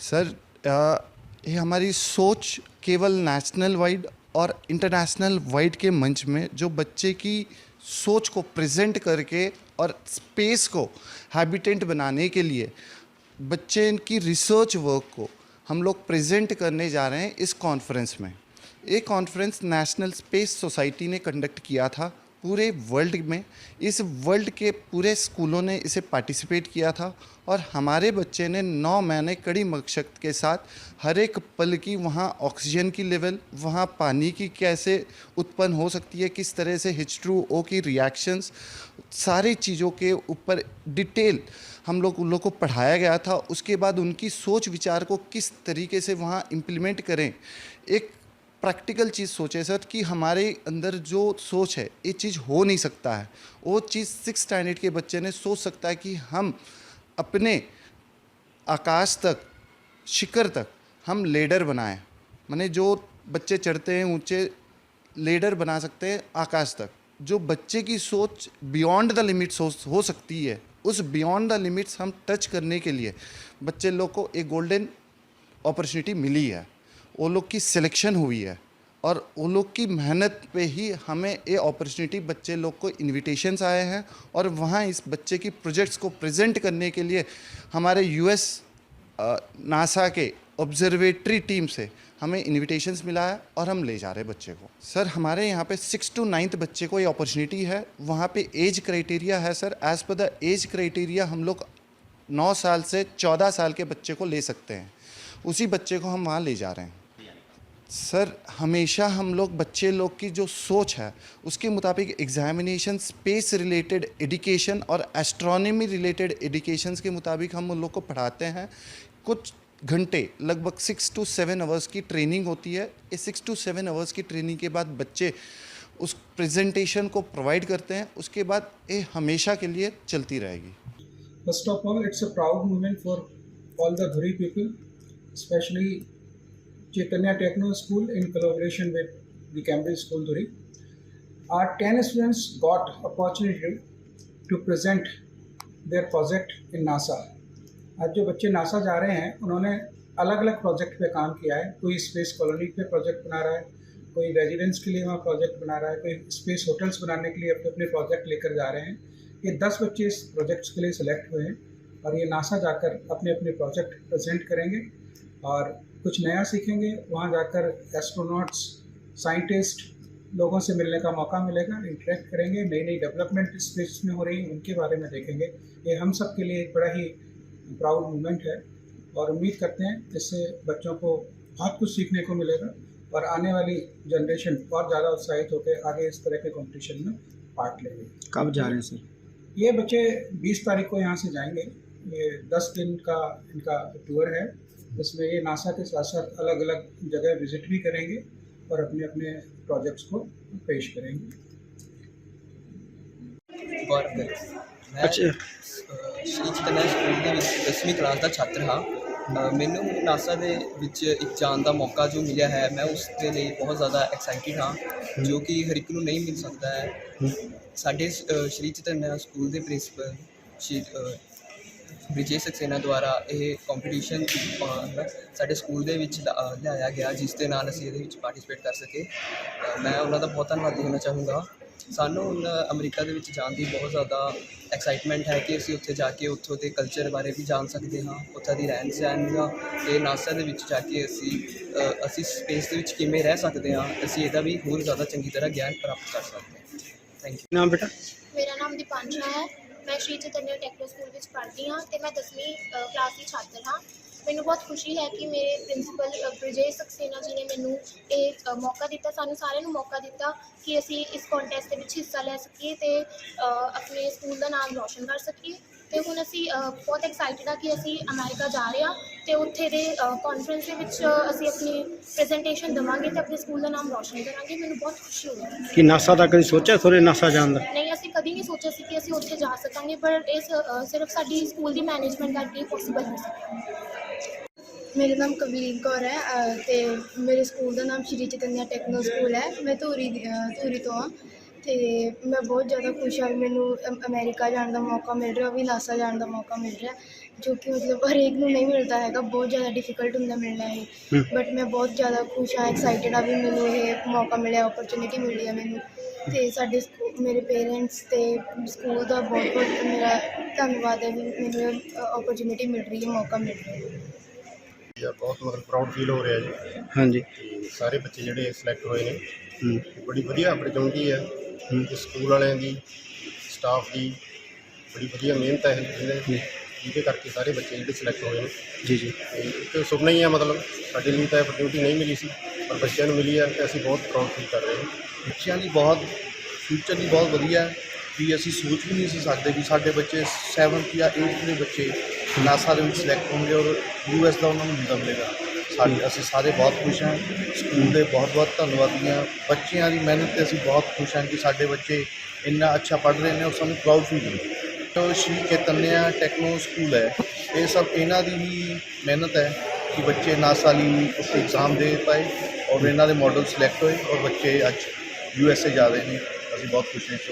Sir ये हमारी सोच केवल नेशनल वाइड और इंटरनेशनल वाइड के मंच में जो बच्चे की सोच को प्रेजेंट करके और स्पेस को हैबिटेंट बनाने के लिए बच्चे की रिसर्च वर्क को हम लोग प्रेजेंट करने जा रहे हैं इस कॉन्फ्रेंस में। ये कॉन्फ्रेंस नेशनल स्पेस सोसाइटी ने कंडक्ट किया था। पूरे वर्ल्ड में, इस वर्ल्ड के पूरे स्कूलों ने इसे पार्टिसिपेट किया था और हमारे बच्चे ने नौ महीने कड़ी मशक्क़त के साथ हर एक पल की वहाँ ऑक्सीजन की लेवल वहाँ पानी की कैसे उत्पन्न हो सकती है, किस तरह से हिच टू ओ की रिएक्शंस सारी चीज़ों के ऊपर डिटेल हम लोग उन लोग को पढ़ाया गया था। उसके बाद उनकी सोच विचार को किस तरीके से वहाँ इम्प्लीमेंट करें, एक प्रैक्टिकल चीज़ सोचे सर कि हमारे अंदर जो सोच है ये चीज़ हो नहीं सकता है। वो चीज़ सिक्स स्टैंडर्ड के बच्चे ने सोच सकता है कि हम अपने आकाश तक शिखर तक हम लेडर बनाएँ। माने जो बच्चे चढ़ते हैं ऊँचे लेडर बना सकते हैं आकाश तक। जो बच्चे की सोच बियॉन्ड द लिमिट्स हो, हो सकती है उस बियॉन्ड द लिमिट्स हम टच करने के लिए बच्चे लोग को एक गोल्डन अपॉर्चुनिटी मिली है। वो लोग की सिलेक्शन हुई है। और वो लोग की मेहनत पे ही हमें ये अपॉर्चुनिटी बच्चे लोग को इनविटेशंस आए हैं और वहाँ इस बच्चे की प्रोजेक्ट्स को प्रेजेंट करने के लिए हमारे यूएस नासा के ऑब्जर्वेटरी टीम से हमें इनविटेशंस मिला है और हम ले जा रहे हैं बच्चे को। सर, हमारे यहाँ पे सिक्स टू नाइन्थ बच्चे को ये अपॉर्चुनिटी है। वहाँ पे एज क्राइटेरिया है sir. As per the age criteria हम लोग नौ साल से चौदह साल के बच्चे को ले सकते हैं। उसी बच्चे को हम वहाँ ले जा रहे हैं। सर हमेशा हम लोग बच्चे लोग की जो सोच है उसके मुताबिक एग्जामिनेशन स्पेस रिलेटेड एडुकेशन और एस्ट्रोनॉमी रिलेटेड एडुकेशन के मुताबिक हम उन लोग को पढ़ाते हैं। कुछ घंटे लगभग सिक्स टू सेवन आवर्स की ट्रेनिंग होती है। इस सिक्स टू सेवन आवर्स की ट्रेनिंग के बाद बच्चे उस प्रेजेंटेशन को प्रोवाइड करते हैं। उसके बाद ये हमेशा के लिए चलती रहेगी। First of all, it's a proud moment for all the Dhuri people, especially Chaitanya Techno School in collaboration with the Cambridge School Dhuri. Our 10 students got opportunity to present their project in NASA. आज जो बच्चे NASA जा रहे हैं, उन्होंने अलग अलग project पे काम किया है कोई स्पेस कॉलोनी पे प्रोजेक्ट बना रहा है, कोई रेजिडेंस के लिए वहाँ प्रोजेक्ट बना रहा है, कोई स्पेस होटल्स बनाने के लिए अपने अपने प्रोजेक्ट लेकर जा रहे हैं ये दस बच्चे इस प्रोजेक्ट्स के लिए सिलेक्ट हुए हैं और ये नासा जाकर अपने अपने प्रोजेक्ट प्रेजेंट करेंगे और कुछ नया सीखेंगे वहाँ जाकर एस्ट्रोनॉट्स साइंटिस्ट लोगों से मिलने का मौका मिलेगा इंटरेक्ट करेंगे नई नई डेवलपमेंट स्पेस में हो रही है उनके बारे में देखेंगे। ये हम सब के लिए एक बड़ा ही प्राउड मोमेंट है और उम्मीद करते हैं इससे बच्चों को बहुत कुछ सीखने को मिलेगा और आने वाली जनरेशन और ज़्यादा उत्साहित होकर आगे इस तरह के कंपटीशन में पार्ट लेंगे। कब जा रहे हैं सर? ये बच्चे 20 तारीख को यहाँ से जाएँगे। ये 10 दिन का इनका टूर है। इसमें ये नासा के साथ साथ अलग अलग जगह विजिट भी करेंगे और अपने अपने प्रोजेक्ट्स को पेश करेंगे ਗੌਰਵ ਗਰਗ ਮੈਂ ਅੱਛਾ। ਅਹ, ਸ਼੍ਰੀ ਚਤਨਾ ਸਕੂਲ ਦੇ ਵਿੱਚ 10ਵੀਂ ਕਲਾਸ ਦਾ ਛਾਤਰ ਹਾਂ ਅਹ, ਮੈਨੂੰ ਹੁਣ ਨਾਸਾ ਦੇ ਵਿੱਚ ਇੱਕ ਜਾਣ ਦਾ ਮੌਕਾ ਜੋ ਮਿਲਿਆ ਹੈ ਮੈਂ ਉਸ ਦੇ ਲਈ ਬਹੁਤ ਜ਼ਿਆਦਾ ਐਕਸਾਈਟਿਡ ਹਾਂ ਜੋ ਕਿ ਹਰ ਇੱਕ ਨੂੰ ਨਹੀਂ ਮਿਲ ਸਕਦਾ ਹੈ ਸਾਡੇ ਸ- ਅਹ, ਸ਼੍ਰੀ ਚਤਨਾ ਸਕੂਲ ਦੇ ਪ੍ਰਿੰਸੀਪਲ ਸ਼੍ਰੀ ਅਹ, ਵਿਜੇ ਸਕਸੇਨਾ ਦੁਆਰਾ ਇਹ ਕੰਪੀਟੀਸ਼ਨ ਸਾਡੇ ਸਕੂਲ ਦੇ ਵਿੱਚ ਲਿਆਇਆ ਗਿਆ ਜਿਸ ਦੇ ਨਾਲ ਅਸੀਂ ਇਹਦੇ ਵਿੱਚ ਪਾਰਟਿਸਿਪੇਟ ਕਰ ਸਕੇ। ਮੈਂ ਉਹਨਾਂ ਦਾ ਬਹੁਤ ਧੰਨਵਾਦੀ ਹੋਣਾ ਚਾਹੂੰਗਾ। ਸਾਨੂੰ ਹੁਣ ਅਮਰੀਕਾ ਦੇ ਵਿੱਚ ਜਾਣ ਦੀ ਬਹੁਤ ਜ਼ਿਆਦਾ ਐਕਸਾਈਟਮੈਂਟ ਹੈ ਕਿ ਅਸੀਂ ਉੱਥੇ ਜਾ ਕੇ ਉੱਥੋਂ ਦੇ ਕਲਚਰ ਬਾਰੇ ਵੀ ਜਾਣ ਸਕਦੇ ਹਾਂ ਉੱਥੋਂ ਦੀ ਰਹਿਣ ਸਹਿਣ ਦਾ ਤੇ ਨਾਸਾ ਦੇ ਵਿੱਚ ਜਾ ਕੇ ਅਸੀਂ ਅਸੀਂ ਸਪੇਸ ਦੇ ਵਿੱਚ ਕਿਵੇਂ ਰਹਿ ਸਕਦੇ ਹਾਂ ਅਸੀਂ ਇਹਦਾ ਵੀ ਹੋਰ ਜ਼ਿਆਦਾ ਚੰਗੀ ਤਰ੍ਹਾਂ ਗਿਆਨ ਪ੍ਰਾਪਤ ਕਰ ਸਕਦੇ ਹਾਂ। ਥੈਂਕ ਯੂ ਨਾਮ ਬੇਟਾ? ਮੇਰਾ ਨਾਮ ਦੀਪਾਂਸ਼ਾ ਹੈ। ਮੈਂ ਸ਼੍ਰੀ ਚੈਤਨਿਆ ਟੈਕਨੋ ਸਕੂਲ ਵਿੱਚ ਪੜ੍ਹਦੀ ਹਾਂ ਤੇ ਮੈਂ 10ਵੀਂ ਅ, ਕਲਾਸ ਦੀ ਛਾਤਰ ਹਾਂ। ਮੈਨੂੰ ਬਹੁਤ ਖੁਸ਼ੀ ਹੈ ਕਿ ਮੇਰੇ ਪ੍ਰਿੰਸੀਪਲ ਬ੍ਰਿਜੇਸ਼ ਸਕਸੇਨਾ ਜੀ ਨੇ ਮੈਨੂੰ ਇਹ ਮੌਕਾ ਦਿੱਤਾ ਸਾਨੂੰ ਸਾਰਿਆਂ ਨੂੰ ਮੌਕਾ ਦਿੱਤਾ ਕਿ ਅਸੀਂ ਇਸ ਕੰਟੈਸਟ ਦੇ ਵਿੱਚ ਹਿੱਸਾ ਲੈ ਸਕੀਏ ਤੇ ਆਪਣੇ ਸਕੂਲ ਦਾ ਨਾਮ ਰੌਸ਼ਨ ਕਰ ਸਕੀਏ। ਤੇ ਹੁਣ ਅਸੀਂ ਬਹੁਤ ਐਕਸਾਈਟਿਡ ਹਾਂ ਕਿ ਅਸੀਂ ਅਮਰੀਕਾ ਜਾ ਰਹੇ ਹਾਂ ਤੇ ਉੱਥੇ ਦੇ ਕਾਨਫਰੰਸ ਦੇ ਵਿੱਚ ਅਸੀਂ ਆਪਣੀ ਪ੍ਰੈਜੈਂਟੇਸ਼ਨ ਦੇਵਾਂਗੇ ਤੇ ਆਪਣੇ ਸਕੂਲ ਦਾ ਨਾਮ ਰੌਸ਼ਨ ਕਰਾਂਗੇ। ਮੈਨੂੰ ਬਹੁਤ ਖੁਸ਼ੀ ਹੋਈ। ਹੈ ਕਿ ਨਾਸਾ ਦਾ ਕਦੀ ਸੋਚਿਆ ਥੋੜੇ ਨਾਸਾ ਜਾਣ ਦਾ? ਨਹੀਂ ਸੋਚਿਆ ਸੀ ਕਿ ਅਸੀਂ ਉੱਥੇ ਜਾ ਸਕਾਂਗੇ ਪਰ ਇਸ ਸਿਰਫ ਸਾਡੀ ਸਕੂਲ ਦੀ ਮੈਨੇਜਮੈਂਟ ਕਰਕੇ ਪੋਸੀਬਲ ਹੋ ਸਕਿਆ ਮੇਰਾ ਨਾਮ ਕਵਲੀਨ ਕੌਰ ਹੈ ਤੇ ਮੇਰੇ ਸਕੂਲ ਦਾ ਨਾਮ ਸ਼੍ਰੀ ਚੈਤਨਿਆ ਟੈਕਨੋ ਸਕੂਲ ਹੈ। ਮੈਂ ਧੂਰੀ ਧੂਰੀ ਤੋਂ ਹਾਂ ਤੇ ਮੈਂ ਬਹੁਤ ਜ਼ਿਆਦਾ ਖੁਸ਼ ਹਾਂ ਵੀ ਮੈਨੂੰ ਅਮ- ਅਮਰੀਕਾ ਜਾਣ ਦਾ ਮੌਕਾ ਮਿਲ ਰਿਹਾ ਵੀ ਨਾਸਾ ਜਾਣ ਦਾ ਮੌਕਾ ਮਿਲ ਰਿਹਾ ਜੋ ਕਿ ਮਤਲਬ ਹਰੇਕ ਨੂੰ ਨਹੀਂ ਮਿਲਦਾ ਹੈਗਾ ਬਹੁਤ ਜ਼ਿਆਦਾ ਡਿਫਿਕਲਟ ਹੁੰਦਾ ਮਿਲਣਾ ਇਹ। ਹੂੰ। ਬਟ ਮੈਂ ਬਹੁਤ ਜ਼ਿਆਦਾ ਖੁਸ਼ ਹਾਂ ਐਕਸਾਈਟਿਡ ਆ ਵੀ ਮੈਨੂੰ ਇਹ ਮੌਕਾ ਮਿਲਿਆ ਓਪਰਚੁਨਿਟੀ ਮਿਲੀ ਹੈ ਮੈਨੂੰ। ਤੇ ਸਾਡੇ ਸਕੂ- ਮੇਰੇ ਪੇਰੈਂਟਸ ਤੇ ਸਕੂਲ ਦਾ ਬਹੁਤ ਬਹੁਤ ਮੇਰਾ ਧੰਨਵਾਦ ਹੈ ਵੀ ਮੈਨੂੰ ਓਪਰਚੁਨਿਟੀ ਮਿਲ ਰਹੀ ਹੈ ਮੌਕਾ ਮਿਲ ਰਿਹਾ ਹੈ। ਜਾਂ ਬਹੁਤ ਮਤਲਬ ਪ੍ਰਾਊਡ ਫੀਲ ਹੋ ਰਿਹਾ ਜੀ। ਹਾਂਜੀ। ਤੇ ਸਾਰੇ ਬੱਚੇ ਜਿਹੜੇ ਸਿਲੈਕਟ ਹੋਏ ਨੇ। ਹੂੰ। ਬੜੀ ਵਧੀਆ ਆਪਰਚੁਨਿਟੀ ਹੈ। ਹੂੰ। ਤੇ ਸਕੂਲ ਵਾਲਿਆਂ ਦੀ ਸਟਾਫ ਦੀ ਬੜੀ ਵਧੀਆ ਮਿਹਨਤ ਹੈ। ਜਿਹਦੇ ਜਿਹਦੇ ਕਰਕੇ ਸਾਰੇ ਬੱਚੇ ਜਿਹੜੇ ਸਿਲੈਕਟ ਹੋਏ ਨੇ। ਜੀ ਜੀ। ਤੇ ਇੱਕ ਸੁਪਨਾ ਹੀ ਹੈ ਮਤਲਬ ਸਾਡੇ ਲਈ ਤਾਂ ਆਪਰਚੁਨਿਟੀ ਨਹੀਂ ਮਿਲੀ ਸੀ। ਪਰ ਬੱਚਿਆਂ ਨੂੰ ਮਿਲੀ ਹੈ ਤੇ ਅਸੀਂ ਬਹੁਤ ਪ੍ਰਾਊਡ ਫੀਲ ਕਰ ਰਹੇ ਹਾਂ। ਬੱਚਿਆਂ ਲਈ ਬਹੁਤ ਫਿਊਚਰ ਲਈ ਬਹੁਤ ਵਧੀਆ ਹੈ। ਵੀ ਅਸੀਂ ਸੋਚ ਵੀ ਨਹੀਂ ਸੀ ਸਕਦੇ ਵੀ ਸਾਡੇ ਬੱਚੇ 7th ਜਾਂ 8th ਦੇ ਬੱਚੇ ਨਾਸਾ ਦੇ ਵਿੱਚ ਸਿਲੈਕਟ ਹੋਣਗੇ ਔਰ ਯੂਐਸ ਦਾ ਉਹਨਾਂ ਨੂੰ ਵੀਜ਼ਾ ਮਿਲੇਗਾ। ਸਾਡੀ, ਅਸੀਂ ਸਾਰੇ ਬਹੁਤ ਖੁਸ਼ ਹਾਂ। ਸਕੂਲ ਦੇ ਬਹੁਤ ਬਹੁਤ ਧੰਨਵਾਦੀ ਹਾਂ। ਬੱਚਿਆਂ ਦੀ ਮਿਹਨਤ ਤੇ ਅਸੀਂ ਬਹੁਤ ਖੁਸ਼ ਹਾਂ ਕਿ ਸਾਡੇ ਬੱਚੇ ਇੰਨਾ ਅੱਛਾ ਪੜ੍ਹ ਰਹੇ ਨੇ ਔਰ ਸਾਨੂੰ ਪ੍ਰਾਊਡ ਫੀਲ ਹੈ ਜੋ ਸ਼੍ਰੀ ਚੈਤਨਿਆ ਟੈਕਨੋ ਸਕੂਲ ਹੈ। ਇਹ ਸਭ ਇਹਨਾਂ ਦੀ ਹੀ ਮਿਹਨਤ ਹੈ। ਕਿ ਬੱਚੇ ਨਾਸਾ ਲਈ ਉੱਥੇ ਐਗਜ਼ਾਮ ਦੇ ਪਾਏ ਔਰ ਇਹਨਾਂ ਦੇ ਮਾਡਲ ਸਿਲੈਕਟ ਹੋਏ ਔਰ ਬੱਚੇ ਅੱਜ ਯੂ ਐਸ ਏ ਜਾ ਰਹੇ ਨੇ। ਅਸੀਂ ਬਹੁਤ ਖੁਸ਼ ਹਾਂ ਇਸ